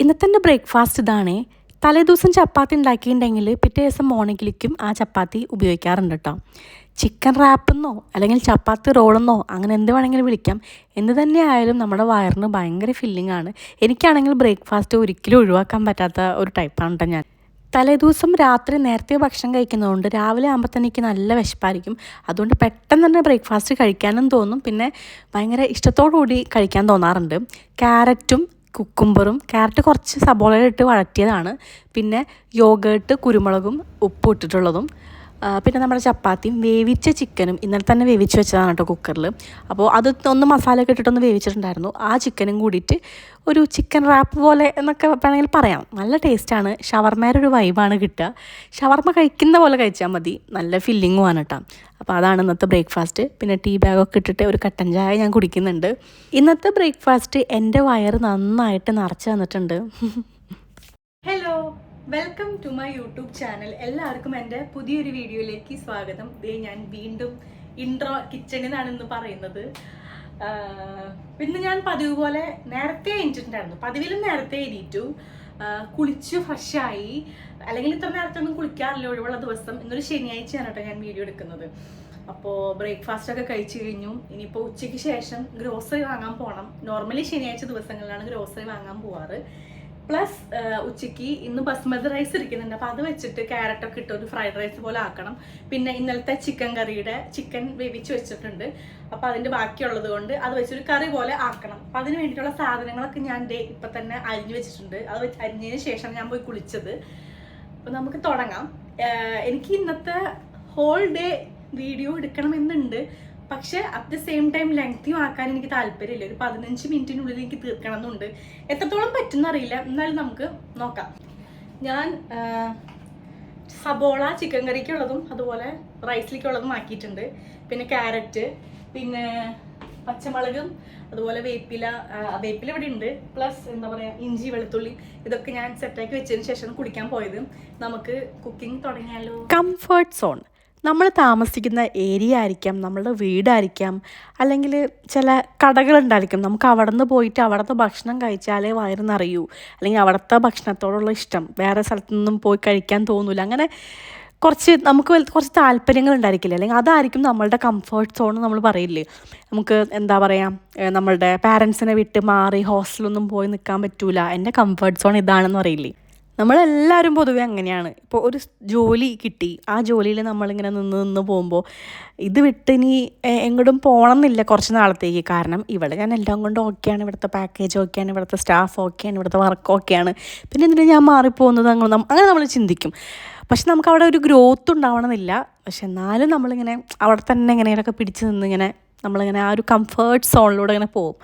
ഇന്നത്തെ ബ്രേക്ക്ഫാസ്റ്റ് ഇതാണ്. തലേദിവസം ചപ്പാത്തി ഉണ്ടാക്കിയിട്ടുണ്ടെങ്കിൽ പിറ്റേ ദിവസം മോർണിംഗിലേക്കും ആ ചപ്പാത്തി ഉപയോഗിക്കാറുണ്ട് കേട്ടോ. ചിക്കൻ റാപ്പെന്നോ അല്ലെങ്കിൽ ചപ്പാത്തി റോളെന്നോ അങ്ങനെ എന്ത് വേണമെങ്കിലും വിളിക്കാം. എന്ത് തന്നെ ആയാലും നമ്മുടെ വയറിന് ഭയങ്കര ഫില്ലിംഗ് ആണ്. എനിക്കാണെങ്കിൽ ബ്രേക്ക്ഫാസ്റ്റ് ഒരിക്കലും ഒഴിവാക്കാൻ പറ്റാത്ത ഒരു ടൈപ്പാണ് കേട്ടോ ഞാൻ. തലേദിവസം രാത്രി നേരത്തെ ഭക്ഷണം കഴിക്കുന്നതുകൊണ്ട് രാവിലെ ആകുമ്പോൾ തന്നെ എനിക്ക് നല്ല വിശപ്പായിരിക്കും. അതുകൊണ്ട് പെട്ടെന്ന് തന്നെ ബ്രേക്ക്ഫാസ്റ്റ് കഴിക്കാനും തോന്നും. പിന്നെ ഭയങ്കര ഇഷ്ടത്തോടുകൂടി കഴിക്കാൻ തോന്നാറുണ്ട്. ക്യാരറ്റും കുക്കുംബറും ക്യാരറ്റ് കുറച്ച് സബോളയിലിട്ട് വഴറ്റിയതാണ്. പിന്നെ യോഗേട്ട് കുരുമുളകും ഉപ്പ് ഇട്ടിട്ടുള്ളതും. പിന്നെ നമ്മുടെ ചപ്പാത്തിയും വേവിച്ച ചിക്കനും ഇന്നലെ തന്നെ വേവിച്ച് വെച്ചതാണ് കേട്ടോ കുക്കറിൽ അപ്പോൾ അത് ഒന്ന് മസാലയൊക്കെ ഇട്ടിട്ടൊന്ന് വേവിച്ചിട്ടുണ്ടായിരുന്നു. ആ ചിക്കനും കൂടിയിട്ട് ഒരു ചിക്കൻ റാപ്പ് പോലെ എന്നൊക്കെ വേണമെങ്കിൽ പറയാം. നല്ല ടേസ്റ്റാണ് ഷവർമയുടെ ഒരു വൈബാണ് കിട്ടുക. ഷവർമ കഴിക്കുന്ന പോലെ കഴിച്ചാൽ മതി. നല്ല ഫില്ലിങ്ങുമാണ് കേട്ടോ. അപ്പോൾ അതാണ് ഇന്നത്തെ ബ്രേക്ക്ഫാസ്റ്റ് പിന്നെ ടീ ബാഗൊക്കെ ഇട്ടിട്ട് ഒരു കട്ടൻ ചായ ഞാൻ കുടിക്കുന്നുണ്ട്. ഇന്നത്തെ ബ്രേക്ക്ഫാസ്റ്റ് എന്റെ വയറ് നന്നായിട്ട് നിറച്ച് തന്നിട്ടുണ്ട്. Welcome to my YouTube channel എല്ലാവർക്കും എന്റെ പുതിയൊരു വീഡിയോയിലേക്ക് സ്വാഗതം. ദേ ഞാൻ വീണ്ടും ഇൻട്രോ കിച്ചണിൽ നിന്നാണ് ഇന്ന് പറയുന്നത് ഇന്ന് ഞാൻ പതിവ് പോലെ നേരത്തെ എണീറ്റിട്ടുണ്ടായിരുന്നു. പതിവിലും നേരത്തെ എഴുതിയിട്ടു കുളിച്ച് ഫ്രഷായി അല്ലെങ്കിൽ ഇത്ര നേരത്തെ ഒന്നും കുളിക്കാറില്ല ഒഴിവുള്ള ദിവസം. ഇന്നൊരു ശനിയാഴ്ചയാണ് കേട്ടോ ഞാൻ വീഡിയോ എടുക്കുന്നത്. അപ്പോൾ ബ്രേക്ക്ഫാസ്റ്റ് ഒക്കെ കഴിച്ചു കഴിഞ്ഞു. ഇനിയിപ്പോൾ ഉച്ചയ്ക്ക് ശേഷം ഗ്രോസറി വാങ്ങാൻ പോകണം നോർമലി ശനിയാഴ്ച ദിവസങ്ങളിലാണ് ഗ്രോസറി വാങ്ങാൻ പോവാറ്. പ്ലസ് ഉച്ചയ്ക്ക് ഇന്ന് ബസ്മതി റൈസ് ഇരിക്കുന്നുണ്ട്. അപ്പോൾ അത് വെച്ചിട്ട് ക്യാരറ്റൊക്കെ ഇട്ട് ഒരു ഫ്രൈഡ് റൈസ് പോലെ ആക്കണം. പിന്നെ ഇന്നലത്തെ ചിക്കൻ കറിയുടെ ചിക്കൻ വേവിച്ച് വെച്ചിട്ടുണ്ട്. അപ്പോൾ അതിന്റെ ബാക്കിയുള്ളത് കൊണ്ട് അത് വെച്ചൊരു കറി പോലെ ആക്കണം. അപ്പോൾ അതിന് വേണ്ടിയിട്ടുള്ള സാധനങ്ങളൊക്കെ ഞാൻ ഡേ ഇപ്പം തന്നെ അരിഞ്ഞു വെച്ചിട്ടുണ്ട്. അത് വെച്ച് അരിഞ്ഞതിന് ശേഷം ഞാൻ പോയി കുളിച്ചത്. അപ്പോൾ നമുക്ക് തുടങ്ങാം. എനിക്ക് ഇന്നത്തെ ഹോൾ ഡേ വീഡിയോ എടുക്കണമെന്നുണ്ട്. പക്ഷെ അറ്റ് ദ സെയിം ടൈം ലെങ്തിയും ആക്കാൻ എനിക്ക് താല്പര്യമില്ല. ഒരു പതിനഞ്ച് മിനിറ്റിനുള്ളിൽ എനിക്ക് തീർക്കണം എന്നുണ്ട് എത്രത്തോളം പറ്റുന്നറിയില്ല. എന്നാലും നമുക്ക് നോക്കാം. ഞാൻ സബോള ചിക്കൻ കറിക്കുള്ളതും അതുപോലെ റൈസിലേക്കുള്ളതും ആക്കിയിട്ടുണ്ട്. പിന്നെ ക്യാരറ്റ് പിന്നെ പച്ചമുളകും അതുപോലെ വേപ്പില വേപ്പില ഇവിടെ ഉണ്ട്. പ്ലസ് എന്താ പറയുക ഇഞ്ചി വെളുത്തുള്ളി ഇതൊക്കെ ഞാൻ സെറ്റാക്കി വെച്ചതിന് ശേഷം കുടിക്കാൻ പോയത്. നമുക്ക് കുക്കിംഗ് തുടങ്ങിയാലോ? കംഫർട്ട് സോൺ നമ്മൾ താമസിക്കുന്ന ഏരിയ ആയിരിക്കാം നമ്മളുടെ വീടായിരിക്കാം അല്ലെങ്കിൽ ചില കടകളുണ്ടായിരിക്കും നമുക്ക് അവിടെ നിന്ന് പോയിട്ട് അവിടുത്തെ ഭക്ഷണം കഴിച്ചാലേ വയറ് നിറയൂ. അല്ലെങ്കിൽ അവിടുത്തെ ഭക്ഷണത്തോടുള്ള ഇഷ്ടം. വേറെ സ്ഥലത്തു നിന്നും പോയി കഴിക്കാൻ തോന്നില്ല അങ്ങനെ കുറച്ച് നമുക്ക് കുറച്ച് താല്പര്യങ്ങൾ ഉണ്ടായിരിക്കില്ല? അല്ലെങ്കിൽ അതായിരിക്കും നമ്മളുടെ കംഫേർട്ട് സോൺ നമ്മൾ പറയില്ലേ? നമുക്ക് എന്താ പറയുക നമ്മളുടെ പാരൻസിനെ വിട്ട് മാറി ഹോസ്റ്റലൊന്നും പോയി നിൽക്കാൻ പറ്റൂല. എന്റെ കംഫേർട്ട് സോൺ ഇതാണെന്ന് പറയില്ലേ? നമ്മളെല്ലാവരും പൊതുവെ അങ്ങനെയാണ്. ഇപ്പോൾ ഒരു ജോലി കിട്ടി. ആ ജോലിയിൽ നമ്മളിങ്ങനെ നിന്ന് നിന്ന് പോകുമ്പോൾ ഇത് വിട്ട് ഇനി എങ്ങോട്ടും പോകണം എന്നില്ല കുറച്ച് നാളത്തേക്ക്. കാരണം ഇവിടെ ഞാൻ എല്ലാം കൊണ്ട് ഓക്കെയാണ്. ഇവിടുത്തെ പാക്കേജ് ഓക്കെയാണ്. ഇവിടുത്തെ സ്റ്റാഫ് ഓക്കെയാണ്. ഇവിടുത്തെ വർക്ക് ഓക്കെയാണ്. പിന്നെ എന്തിനാ ഞാൻ മാറിപ്പോകുന്നത് അങ്ങനെ അങ്ങനെ നമ്മൾ ചിന്തിക്കും. പക്ഷെ നമുക്ക് അവിടെ ഒരു ഗ്രോത്ത് ഉണ്ടാവണമെന്നില്ല പക്ഷെ എന്നാലും നമ്മളിങ്ങനെ അവിടെ തന്നെ ഇങ്ങനെയൊക്കെ പിടിച്ച് നിന്ന് ഇങ്ങനെ നമ്മളിങ്ങനെ ആ ഒരു കംഫേർട്ട് സോണിലൂടെ ഇങ്ങനെ പോകും.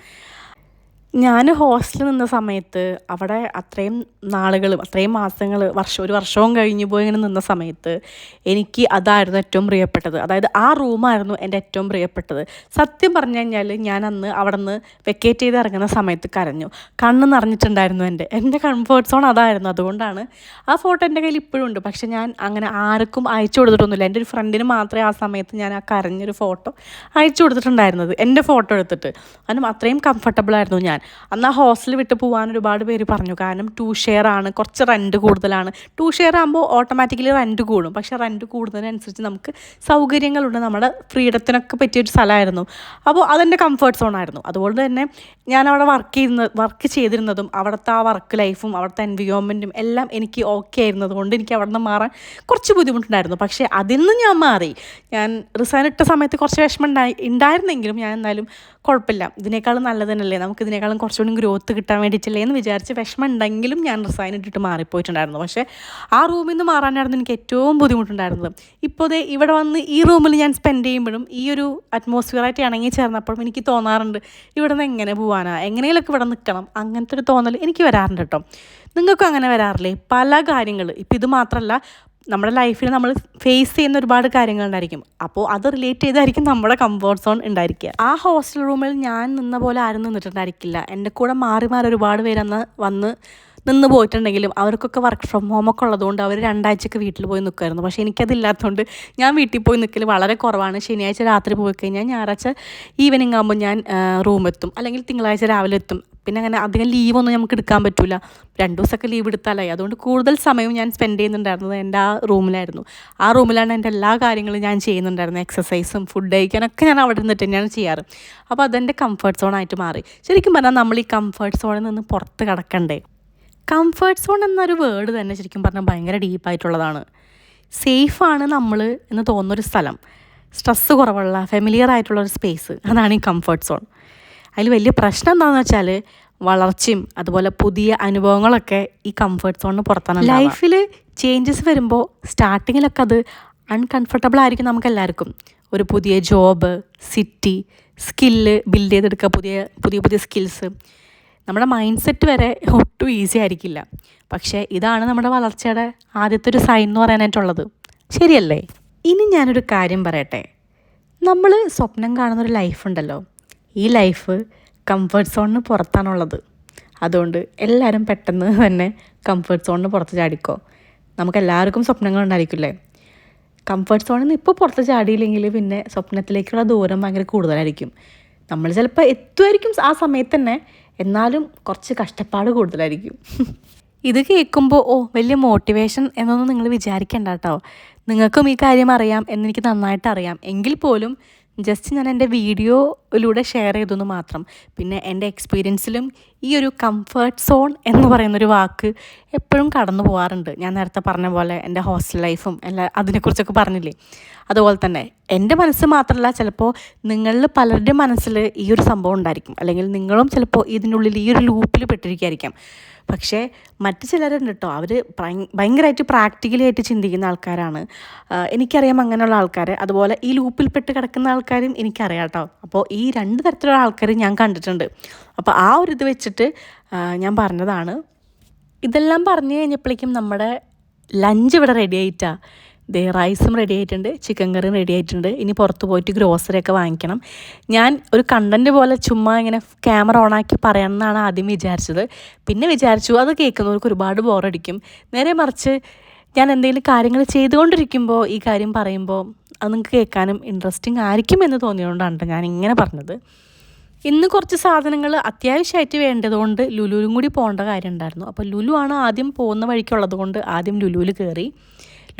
ഞാൻ ഹോസ്റ്റലിൽ നിന്ന സമയത്ത് അവിടെ അത്രയും നാളുകൾ അത്രയും മാസങ്ങൾ വർഷം ഒരു വർഷവും കഴിഞ്ഞു പോയി ഇങ്ങനെ നിന്ന സമയത്ത് എനിക്ക് അതായിരുന്നു ഏറ്റവും പ്രിയപ്പെട്ടത്. അതായത് ആ റൂമായിരുന്നു എന്റെ ഏറ്റവും പ്രിയപ്പെട്ടത്. സത്യം പറഞ്ഞു കഴിഞ്ഞാൽ ഞാൻ അന്ന് അവിടെ നിന്ന് വെക്കേറ്റ് ചെയ്ത് ഇറങ്ങുന്ന സമയത്ത് കരഞ്ഞു. കണ്ണ് നിറഞ്ഞിട്ടുണ്ടായിരുന്നു എന്റെ. എന്റെ കംഫേർട്ട് സോൺ അതായിരുന്നു. അതുകൊണ്ടാണ് ആ ഫോട്ടോ എന്റെ കയ്യിൽ ഇപ്പോഴും ഉണ്ട്. പക്ഷെ ഞാൻ അങ്ങനെ ആർക്കും അയച്ചു കൊടുത്തിട്ടൊന്നുമില്ല. എന്റെ ഒരു ഫ്രണ്ടിന് മാത്രമേ ആ സമയത്ത് ഞാൻ ആ കരഞ്ഞൊരു ഫോട്ടോ അയച്ചു കൊടുത്തിട്ടുണ്ടായിരുന്നത്. എന്റെ ഫോട്ടോ എടുത്തിട്ട്. കാരണം അത്രയും കംഫർട്ടബിൾ ആയിരുന്നു ഞാൻ. അന്ന് ആ ഹോസ്റ്റൽ വിട്ട് പോകാൻ ഒരുപാട് പേര് പറഞ്ഞു. കാരണം ടു ഷെയർ ആണ്. കുറച്ച് റെന്റ് കൂടുതലാണ്. ടു ഷെയർ ആകുമ്പോൾ ഓട്ടോമാറ്റിക്കലി റെന്റ് കൂടും. പക്ഷേ റെന്റ് കൂടുന്നതിനനുസരിച്ച് നമുക്ക് സൗകര്യങ്ങളുണ്ട്. നമ്മുടെ ഫ്രീഡത്തിനൊക്കെ പറ്റിയൊരു സ്ഥലമായിരുന്നു. അപ്പോൾ അതെന്റെ കംഫർട്ട് സോണായിരുന്നു അതുകൊണ്ട് തന്നെ ഞാൻ അവിടെ വർക്ക് ചെയ്യുന്ന വർക്ക് ചെയ്തിരുന്നതും അവിടുത്തെ ആ വർക്ക് ലൈഫും അവിടുത്തെ എൻവിയോൺമെന്റും എല്ലാം എനിക്ക് ഓക്കെ ആയിരുന്നത് കൊണ്ട് എനിക്ക് അവിടെ നിന്ന് മാറാൻ കുറച്ച് ബുദ്ധിമുട്ടുണ്ടായിരുന്നു. പക്ഷേ അതിൽ നിന്ന് ഞാൻ മാറി. ഞാൻ റിസൈൻ ഇട്ട സമയത്ത് കുറച്ച് വിഷമം ഉണ്ടായി ഉണ്ടായിരുന്നെങ്കിലും ഞാൻ എന്തായാലും കുഴപ്പമില്ല. ഇതിനേക്കാളും നല്ലത് തന്നെയല്ലേ നമുക്ക് ഇതിനേക്കാളും കുറച്ചുകൂടി ഗ്രോത്ത് കിട്ടാൻ വേണ്ടിയിട്ടില്ലേ എന്ന് വിചാരിച്ച് വിഷമം ഉണ്ടെങ്കിലും ഞാൻ റിസൈൻ ഇട്ടിട്ട് മാറിപ്പോയിട്ടുണ്ടായിരുന്നു. പക്ഷേ ആ റൂമിൽ നിന്ന് മാറാനായിരുന്നു എനിക്ക് ഏറ്റവും ബുദ്ധിമുട്ടുണ്ടായിരുന്നത്. ഇപ്പോൾ ദേ ഇവിടെ വന്ന് ഈ റൂമിൽ ഞാൻ സ്പെൻഡ് ചെയ്യുമ്പോഴും ഈ ഒരു അറ്റ്മോസ്ഫിയറായിട്ട് ഇണങ്ങി ചേർന്നപ്പോഴും എനിക്ക് തോന്നാറുണ്ട് ഇവിടെ നിന്ന് എങ്ങനെ പോകാനാ എങ്ങനെയൊക്കെ ഇവിടെ നിൽക്കണം അങ്ങനത്തെ ഒരു തോന്നൽ എനിക്ക് വരാറുണ്ട് കേട്ടോ. നിങ്ങൾക്കും അങ്ങനെ വരാറില്ലേ? പല കാര്യങ്ങൾ ഇപ്പം ഇത് മാത്രമല്ല നമ്മുടെ ലൈഫിൽ നമ്മൾ ഫേസ് ചെയ്യുന്ന ഒരുപാട് കാര്യങ്ങളുണ്ടായിരിക്കും അപ്പോൾ അത് റിലേറ്റ് ചെയ്തായിരിക്കും നമ്മുടെ കംഫോർട്ട് സോൺ ഉണ്ടായിരിക്കുക. ആ ഹോസ്റ്റൽ റൂമിൽ ഞാൻ നിന്ന പോലെ ആരും നിന്നിട്ടുണ്ടായിരിക്കില്ല. എന്റെ കൂടെ മാറി മാറി ഒരുപാട് പേര് അന്ന് വന്ന് നിന്ന് പോയിട്ടുണ്ടെങ്കിലും അവർക്കൊക്കെ വർക്ക് ഫ്രം ഹോം ഒക്കെ ഉള്ളതുകൊണ്ട് അവർ രണ്ടാഴ്ചയൊക്കെ വീട്ടിൽ പോയി നിൽക്കുമായിരുന്നു പക്ഷേ എനിക്കതില്ലാത്തതുകൊണ്ട് ഞാൻ വീട്ടിൽ പോയി നിൽക്കൽ വളരെ കുറവാണ്. ശനിയാഴ്ച രാത്രി പോയി കഴിഞ്ഞാൽ ഞായറാഴ്ച ഈവനിങ് ആകുമ്പോൾ ഞാൻ റൂമെത്തും അല്ലെങ്കിൽ തിങ്കളാഴ്ച രാവിലെ എത്തും. പിന്നെ അങ്ങനെ അധികം ലീവൊന്നും നമുക്ക് എടുക്കാൻ പറ്റില്ല രണ്ട് ദിവസമൊക്കെ ലീവ് എടുത്താലായി. അതുകൊണ്ട് കൂടുതൽ സമയം ഞാൻ സ്പെൻഡ് ചെയ്യുന്നുണ്ടായിരുന്നത് എന്റെ ആ റൂമിലായിരുന്നു. ആ റൂമിലാണ് എന്റെ എല്ലാ കാര്യങ്ങളും ഞാൻ ചെയ്യുന്നുണ്ടായിരുന്നത്. എക്സസൈസും ഫുഡ് കഴിക്കാനൊക്കെ ഞാൻ അവിടെ നിന്നിട്ട് തന്നെയാണ് ചെയ്യാറ്. അപ്പോൾ അതെന്റെ കംഫർട്ട് സോണായിട്ട് മാറി. ശരിക്കും പറഞ്ഞാൽ നമ്മൾ ഈ കംഫർട്ട് സോണിൽ നിന്ന് പുറത്ത് കിടക്കണ്ടേ? കംഫർട്ട് സോൺ എന്നൊരു വേർഡ് തന്നെ ശരിക്കും പറഞ്ഞാൽ ഭയങ്കര ഡീപ്പായിട്ടുള്ളതാണ് സേഫാണ് നമ്മൾ എന്ന് തോന്നുന്നൊരു സ്ഥലം. സ്ട്രെസ്സ് കുറവുള്ള ഫെമിലിയർ ആയിട്ടുള്ള ഒരു സ്പേസ് അതാണ് ഈ കംഫർട്ട് സോൺ അതിൽ വലിയ പ്രശ്നം എന്താണെന്ന് വെച്ചാൽ വളർച്ചയും അതുപോലെ പുതിയ അനുഭവങ്ങളൊക്കെ ഈ കംഫർട്ട് സോണിന് പുറത്താണ് ലൈഫിൽ ചേഞ്ചസ് വരുമ്പോൾ സ്റ്റാർട്ടിങ്ങിലൊക്കെ അത് അൺകംഫർട്ടബിൾ ആയിരിക്കും നമുക്ക് എല്ലാവർക്കും ഒരു പുതിയ ജോബ് സിറ്റി സ്കില്ല് ബിൽഡ് ചെയ്തെടുക്കുക പുതിയ പുതിയ പുതിയ സ്കിൽസ് നമ്മുടെ മൈൻഡ് സെറ്റ് വരെ ഒട്ടും ഈസി ആയിരിക്കില്ല. പക്ഷേ ഇതാണ് നമ്മുടെ വളർച്ചയുടെ ആദ്യത്തെ ഒരു സൈൻ എന്ന് പറയാനായിട്ടുള്ളത്. ശരിയല്ലേ? ഇനി ഞാനൊരു കാര്യം പറയട്ടെ. നമ്മൾ സ്വപ്നം കാണുന്നൊരു ലൈഫ് ഉണ്ടല്ലോ. ഈ ലൈഫ് കംഫർട്ട് സോണിന് പുറത്താണുള്ളത്. അതുകൊണ്ട് എല്ലാവരും പെട്ടെന്ന് തന്നെ കംഫർട്ട് സോണിന് പുറത്ത് ചാടിക്കോ. നമുക്ക് എല്ലാവർക്കും സ്വപ്നങ്ങളുണ്ടായിരിക്കില്ലേ? കംഫർട്ട് സോണിൽ നിന്ന് ഇപ്പോൾ പുറത്ത് ചാടിയില്ലെങ്കിൽ പിന്നെ സ്വപ്നത്തിലേക്കുള്ള ദൂരം ഭയങ്കര കൂടുതലായിരിക്കും. നമ്മൾ ചിലപ്പോൾ എത്തുമായിരിക്കും ആ സമയത്ത് തന്നെ. എന്നാലും കുറച്ച് കഷ്ടപ്പാട് കൂടുതലായിരിക്കും. ഇത് കേൾക്കുമ്പോൾ ഓ വലിയ മോട്ടിവേഷൻ എന്നൊന്നും നിങ്ങൾ വിചാരിക്കേണ്ട കേട്ടോ. നിങ്ങൾക്കും ഈ കാര്യം അറിയാം എന്നെനിക്ക് നന്നായിട്ട് അറിയാം. എങ്കിൽ പോലും ജസ്റ്റ് ഞാൻ എന്റെ വീഡിയോയിലൂടെ ഷെയർ ചെയ്തെന്ന് മാത്രം. പിന്നെ എന്റെ എക്സ്പീരിയൻസിലും ഈ ഒരു കംഫേർട്ട് സോൺ എന്ന് പറയുന്നൊരു വാക്ക് എപ്പോഴും കടന്നു പോകാറുണ്ട് ഞാൻ നേരത്തെ പറഞ്ഞ പോലെ എന്റെ ഹോസ്റ്റൽ ലൈഫും എല്ലാ അതിനെക്കുറിച്ചൊക്കെ പറഞ്ഞില്ലേ? അതുപോലെ തന്നെ എന്റെ മനസ്സ് മാത്രമല്ല ചിലപ്പോൾ നിങ്ങളിൽ പലരുടെയും മനസ്സിൽ ഈ ഒരു സംഭവം ഉണ്ടായിരിക്കും. അല്ലെങ്കിൽ നിങ്ങളും ചിലപ്പോൾ ഇതിനുള്ളിൽ ഈ ഒരു ലൂപ്പിൽ പെട്ടിരിക്കുകയായിരിക്കാം പക്ഷേ മറ്റു ചിലരുണ്ട് കേട്ടോ അവർ ഭയങ്കരമായിട്ട് പ്രാക്ടിക്കലി ആയിട്ട് ചിന്തിക്കുന്ന ആൾക്കാരാണ്. എനിക്കറിയാം അങ്ങനെയുള്ള ആൾക്കാർ അതുപോലെ ഈ ലൂപ്പിൽപ്പെട്ട് കിടക്കുന്ന ആൾക്കാരും എനിക്കറിയാം കേട്ടോ അപ്പോൾ ഈ രണ്ട് തരത്തിലുള്ള ആൾക്കാർ ഞാൻ കണ്ടിട്ടുണ്ട്. അപ്പോൾ ആ ഒരു ഇത് വെച്ചിട്ട് ഞാൻ പറഞ്ഞതാണ്. ഇതെല്ലാം പറഞ്ഞു കഴിഞ്ഞപ്പോഴേക്കും നമ്മുടെ ലഞ്ച് ഇവിടെ റെഡി ആയിട്ടാ. ദേ റൈസും റെഡി ആയിട്ടുണ്ട് ചിക്കൻ കറിയും റെഡി ആയിട്ടുണ്ട്. ഇനി പുറത്ത് പോയിട്ട് ഗ്രോസറി ഒക്കെ വാങ്ങിക്കണം. ഞാൻ ഒരു കണ്ടന്റ് പോലെ ചുമ്മാ ഇങ്ങനെ ക്യാമറ ഓണാക്കി പറയണമെന്നാണ് ആദ്യം വിചാരിച്ചത്. പിന്നെ വിചാരിച്ചു അത് കേൾക്കുന്നവർക്ക് ഒരുപാട് ബോറടിക്കും നേരെ മറിച്ച് ഞാൻ എന്തെങ്കിലും കാര്യങ്ങൾ ചെയ്തുകൊണ്ടിരിക്കുമ്പോൾ ഈ കാര്യം പറയുമ്പോൾ അത് നിങ്ങൾക്ക് കേൾക്കാനും ഇൻട്രസ്റ്റിംഗ് ആയിരിക്കും എന്ന് തോന്നിയതുകൊണ്ടാണ് ഞാൻ ഇങ്ങനെ പറഞ്ഞത്. ഇന്ന് കുറച്ച് സാധനങ്ങൾ അത്യാവശ്യമായിട്ട് വേണ്ടതുകൊണ്ട് ലുലുവിലും കൂടി പോകേണ്ട കാര്യം ഉണ്ടായിരുന്നു അപ്പോൾ ലുലു ആണ് ആദ്യം പോകുന്ന വഴിക്കുള്ളത് കൊണ്ട് ആദ്യം ലുലുവിൽ കയറി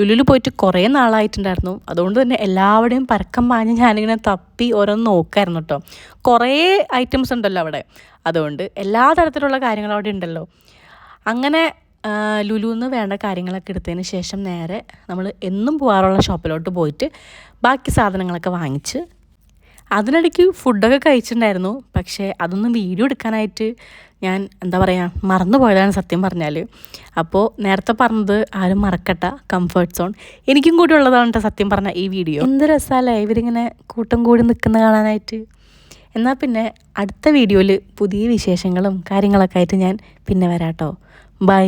ലുലുവിൽ പോയിട്ട് കുറേ നാളായിട്ടുണ്ടായിരുന്നു. അതുകൊണ്ട് തന്നെ എല്ലാവരുടെയും പരക്കം പാഞ്ഞ് ഞാനിങ്ങനെ തപ്പി ഓരോന്ന് നോക്കായിരുന്നു കേട്ടോ കുറേ ഐറ്റംസ് ഉണ്ടല്ലോ അവിടെ. അതുകൊണ്ട് എല്ലാ തരത്തിലുള്ള കാര്യങ്ങളും അവിടെ ഉണ്ടല്ലോ. അങ്ങനെ ലുലുന്ന് വേണ്ട കാര്യങ്ങളൊക്കെ എടുത്തതിന് ശേഷം നേരെ നമ്മൾ എന്നും പോകാറുള്ള ഷോപ്പിലോട്ട് പോയിട്ട് ബാക്കി സാധനങ്ങളൊക്കെ വാങ്ങിച്ച് അതിനിടയ്ക്ക് ഫുഡൊക്കെ കഴിച്ചിട്ടുണ്ടായിരുന്നു. പക്ഷേ അതൊന്നും വീഡിയോ എടുക്കാനായിട്ട് ഞാൻ എന്താ പറയുക മറന്നു പോയതാണ് സത്യം പറഞ്ഞാൽ അപ്പോൾ നേരത്തെ പറഞ്ഞത് ആരും മറക്കട്ട കംഫർട്ട് സോൺ എനിക്കും കൂടി ഉള്ളതാണ് കേട്ടോ സത്യം പറഞ്ഞ ഈ വീഡിയോ. എന്ത് രസമല്ലേ ഇവരിങ്ങനെ കൂട്ടം കൂടി നിൽക്കുന്ന കാണാനായിട്ട്. എന്നാൽ പിന്നെ അടുത്ത വീഡിയോയിൽ പുതിയ വിശേഷങ്ങളും കാര്യങ്ങളൊക്കെ ആയിട്ട് ഞാൻ പിന്നെ വരാം കേട്ടോ ബൈ